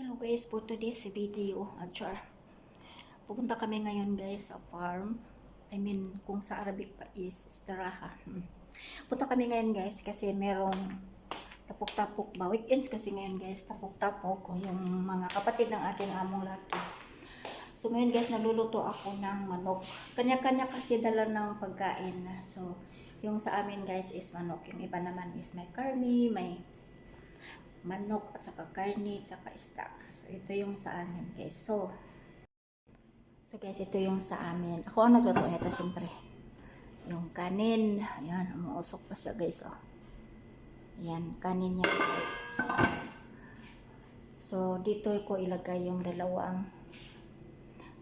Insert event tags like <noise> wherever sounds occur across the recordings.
Hello guys, for today's video, achar. Pupunta kami ngayon guys sa farm. I mean, kung sa Arabic pa is istiraha. Hmm. Punta kami ngayon guys kasi merong tapok-tapok ba? Weekends kasi ngayon guys, tapok-tapok yung mga kapatid ng aking among laki. So ngayon guys, nagluluto ako ng manok. Kanya-kanya kasi dala ng pagkain. So, yung sa amin guys is manok. Yung iba naman is may karni, may manok at saka karni at saka isda. So ito yung sa amin guys. So So guys, ito yung sa amin. Ako ang nagluto nito siyempre. Yung kanin, ayan, umuusok pa siya guys oh. Ayan, kanin niya guys. So dito ko ilagay yung dalawang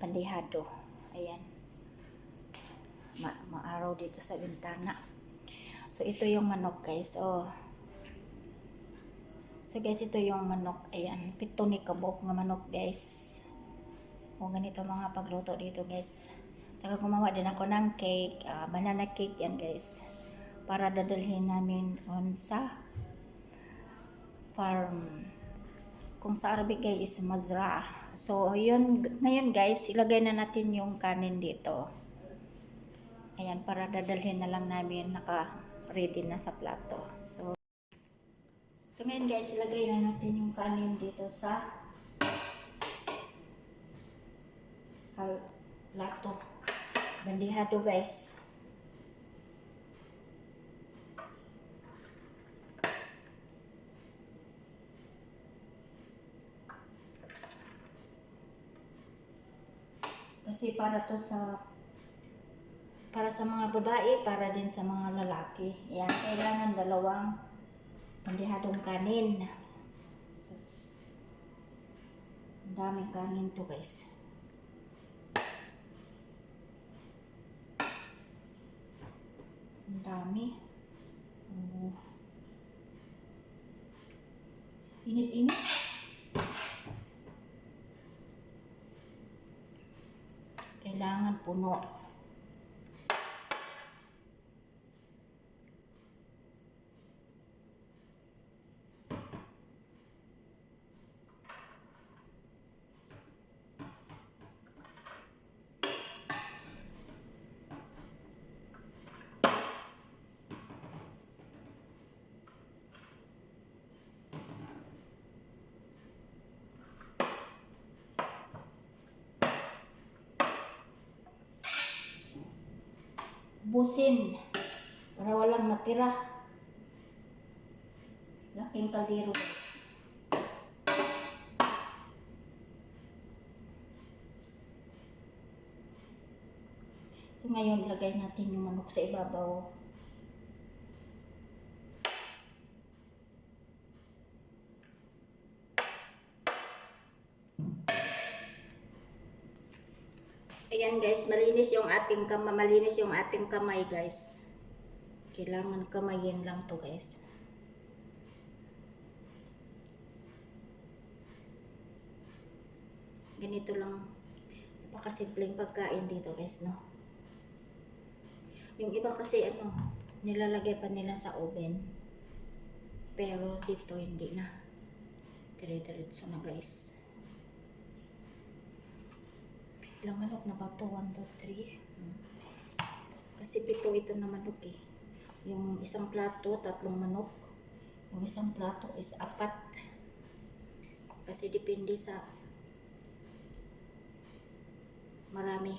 pandihado. Ayan. Ma maaraw dito sa bintana. So ito yung manok guys. Oh, So guys, ito yung manok. Ayan, pito ni kabok nga manok guys. O ganito mga pagluto dito guys. Saka gumawa din ako ng cake, ah, banana cake yan guys. Para dadalhin namin on sa farm. Kung sa Arabic guys is mazra. So yun, ngayon guys, ilagay na natin yung kanin dito. Ayan, para dadalhin na lang namin naka ready na sa plato. So So ngayon guys, ilagay na natin yung kanin dito sa kal lato. Bandihado guys. Kasi para to sa para sa mga babae, para din sa mga lalaki. Yan, kailangan dalawang pandihadong kanin. Sus. Ang daming kanin to guys. Ang dami. Oh. Init-init. Kailangan puno. Busin para walang matira. Laking kaldero. So ngayon ilagay natin yung manok sa ibabaw. Malinis yung ating kamay, malinis yung ating kamay guys. Kailangan kamayin lang to guys. Ganito lang napakasimpleng pagkain dito guys, no? Yung iba kasi ano, nilalagay pa nila sa oven. Pero dito hindi na. Dire-diretso na guys. Ilang manok na ba ito? 1, 2, 3. Hmm. Kasi pito ito na manok eh. Yung isang plato, tatlong manok. Yung isang plato is apat. Kasi depende sa marami.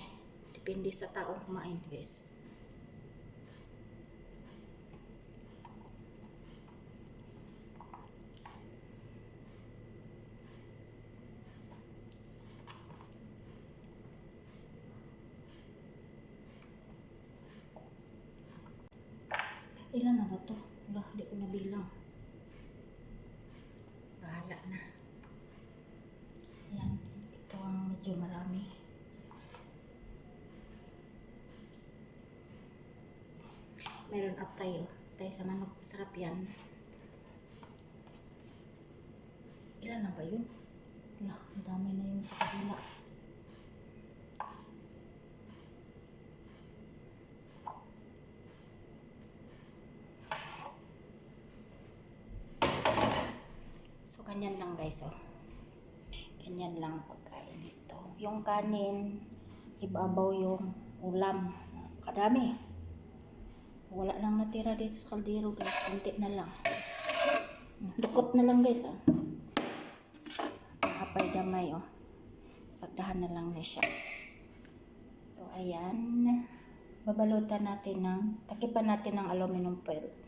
Depende sa taong kumain guys. Ilan na ba to? Wala, hindi ko nabilang. Bahala na. Yan, ito ang medyo marami. Meron up tayo. Tayo sa manok. Sarap yan. Ilan na ba yun? Wala, ang dami na yun sa kabila. So, ganyan lang guys, oh. Ganyan lang ang pagkain dito. Yung kanin, ibabaw yung ulam. Kadami. Wala lang natira dito sa kaldero guys. Kunti na lang. Dukot na lang guys ah. Apay damay oh. Sagdahan na lang na siya. So ayan. Babalutan natin ng, takipan natin ng aluminum foil.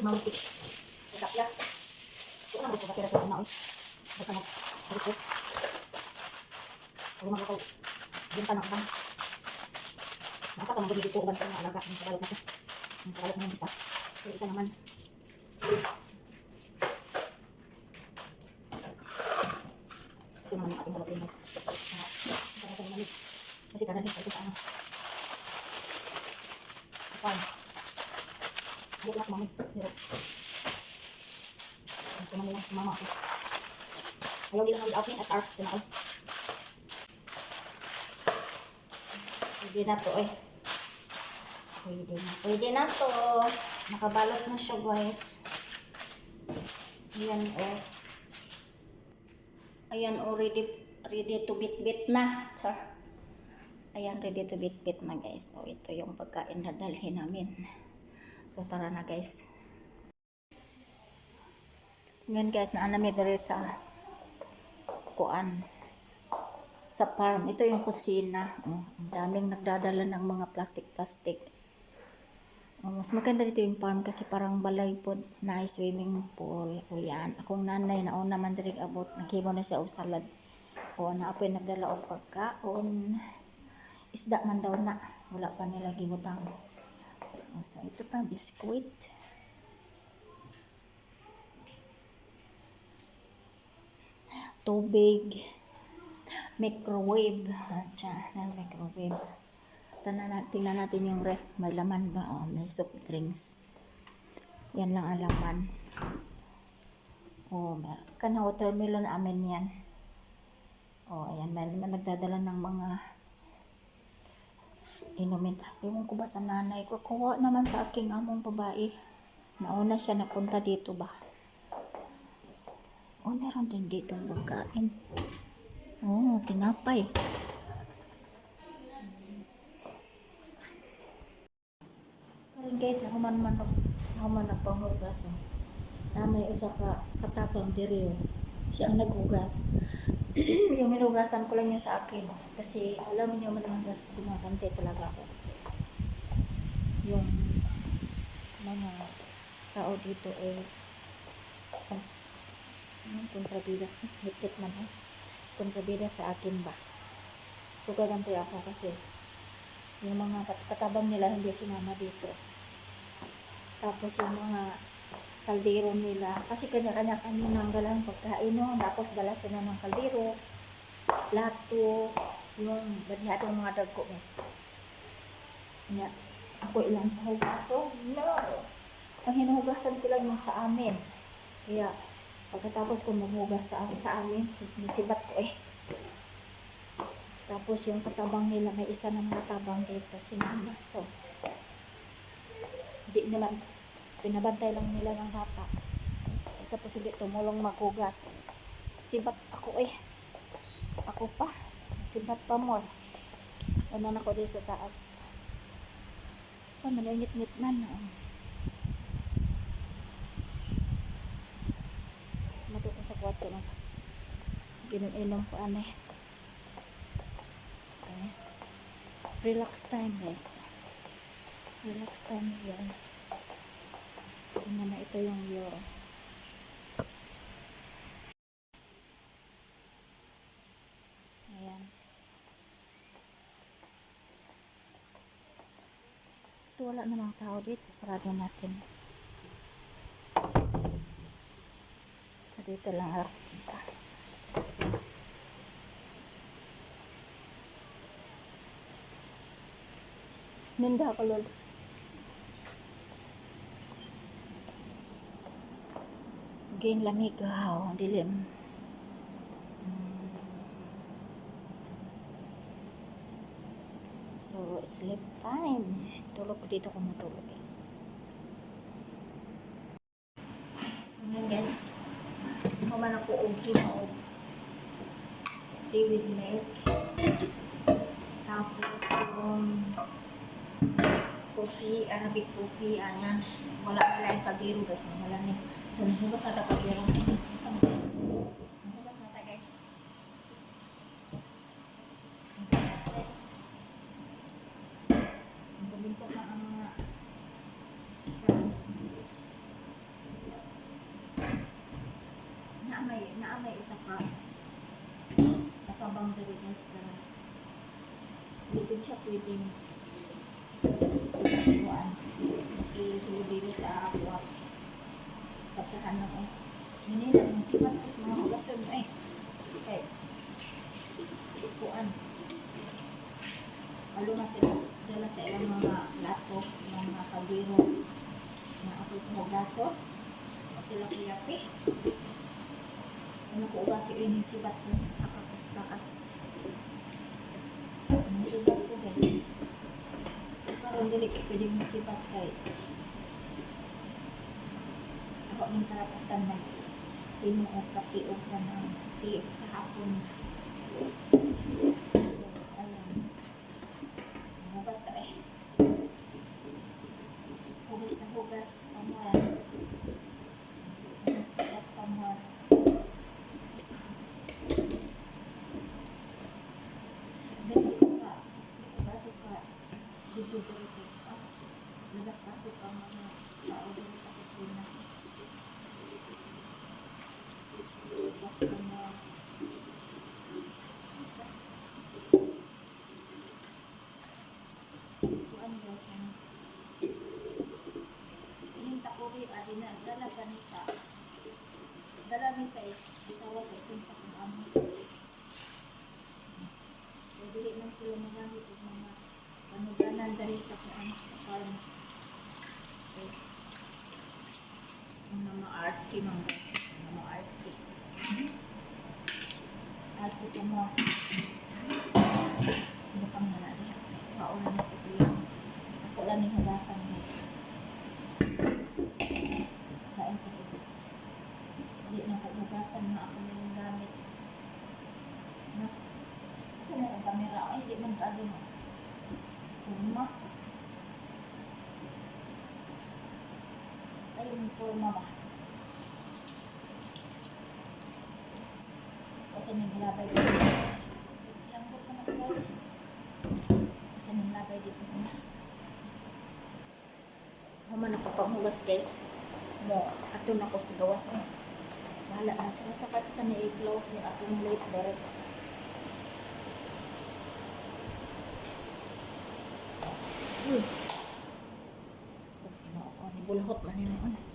Mausik. Sedap ya. Kung ano ko kira ko na oy. Basta mo. Basta. Kung mga ko. Diyan pa lang bang. Maka sa mga dito uban ko ng alaga ng kabalot natin. Ang kabalot ng isa. So, isa naman. Ito naman ang ating. Ah, Ito naman Kasi ko ito sa ano. Hindi lang. Pero. Ito naman lang mama ako. Ayaw nila ng outfit at art. Ito na. Pwede na to eh. Pwede na. Pwede na to. Nakabalot na siya guys. Ayan oh. Ayan oh, ready, ready to bit-bit na. Sir. Ayan, ready to bit-bit na guys. Oh, ito yung pagkain na dalhin namin. So, tara na guys. Ngayon guys, naanami dere sa kuan sa farm. Ito yung kusina. Oh, ang daming nagdadala ng mga plastic-plastic. Oh, mas maganda dito yung farm kasi parang balay po na swimming pool. O yan. Akong nanay na una man diri abot. Naghimo na siya og salad. O naapoy nagdala og pagkaon. Isda man daw na. Wala pa nila gibutang. O, so ito pa biskuit. Tubig microwave. Atsa, na microwave. Tingnan natin, tingnan natin yung ref. May laman ba? Oh, may soft drinks. Yan lang ang laman. Oh, may kana watermelon amin yan. Oh, ayan. May, may nagdadala ng mga inumin. Ewan ko ba sa nanay ko. Kuha naman sa aking among babae. Nauna siya napunta dito ba? Oh, meron din dito pagkain. Oh, tinapay. Karon guys, nahuman man nahuman na panghugas. Oh. Na may usa ka katapang diri. oh. Siya ang naghugas. <clears throat> yung nilugasan ko lang niya sa akin. Kasi alam niyo man hugas, gumagante talaga ako. Kasi yung mga tao dito eh oh, kontrabida. <laughs> Hit-hit man eh kontrabida sa akin ba. So, gaganti ako kasi yung mga kat- katabang nila hindi sinama dito. Tapos yung mga kaldero nila, kasi kanya-kanya kami nang galang pagkain no, tapos dala sila ng kaldero, plato, yung banyadong mga dagko guys. Kanya, ako ilang hugaso? No! Ang hinuhugasan ko lang yung sa amin. Kaya, Pagkatapos ko maghugas sa, sa amin, nisibat ko eh. Tapos yung katabang nila, may isa na mga tabang dito, sinama. So, hindi naman, pinabantay lang nila ng bata. Tapos hindi tumulong maghugas. Sibat ako eh. Ako pa. Sibat pa mo. Ano na ako dito sa taas. So, maningit-ngit man. Oh. matuto sa kwarto na inom-inom po ane okay. relax time guys relax time yan tingnan na ito yung view ayan ito wala namang tao dito sarado natin So, dito lang ako. Ninda ako, Lord. Gain lamig, wow, dilim. So, sleep time. Tulog ko dito kung matulog guys. So, ngayon guys, kuman ako og himaog. Tea with milk. Tapos, yung coffee, Arabic coffee, ayan. Wala na lang pagiro guys. Wala ni. So, nahugas na ta pagiro. Nahugas na ta guys. Buminto na ang mga naamay, naamay isa ka nakabang diri guys para dito siya kuhaan makihulubili sa ako sa tahan ng hindi na ang sipat ko sa mga hugasan eh okay kuhaan Alo na sila dala sa ilang mga plato mga kaldero na ako sa gaso sila kuyapi ano ko ba si ini sibat ko sa kapos bakas ang sibat ko guys karon dili ko pwedeng sibat kay ako ning karapatan na timo o kapi o kanang tiip sa hapon ayan hugas ka eh hugas na hugas pamuan hugas na hugas pamuan Ganito ka. Pasok ka. Dito dito ka. Labas-pasok ang mga tao sa kusina. Labas ka na. Kuan daw siya. Yung takuri, adi na, dala ka ni sa dala ni sa isawa sa itin sa. So, dili man sila magamit og mga panuganan dali sa kuan sa farm. Okay. Ang mga arty mga guys. Ang mga arty. Arty ko mo. Ano pang na niya? Paula na sa ni hugasan niya. Kain ko dito. Hindi na ko hugasan na ako na yung gamit. Na, Saan na ang camera? Ay, di man tayo mo. Kurma. Ay, yung kurma ba? Kasi may nilabay dito. Lambot ko na sa guys. Kasi may nilabay dito. Panghugas guys. Mo, ato na ko sa gawas eh. Bahala na sila sa kato sa may close ni atong late direct. Uy. Sus, kinoo ko. Nibulhot man yun. Ano?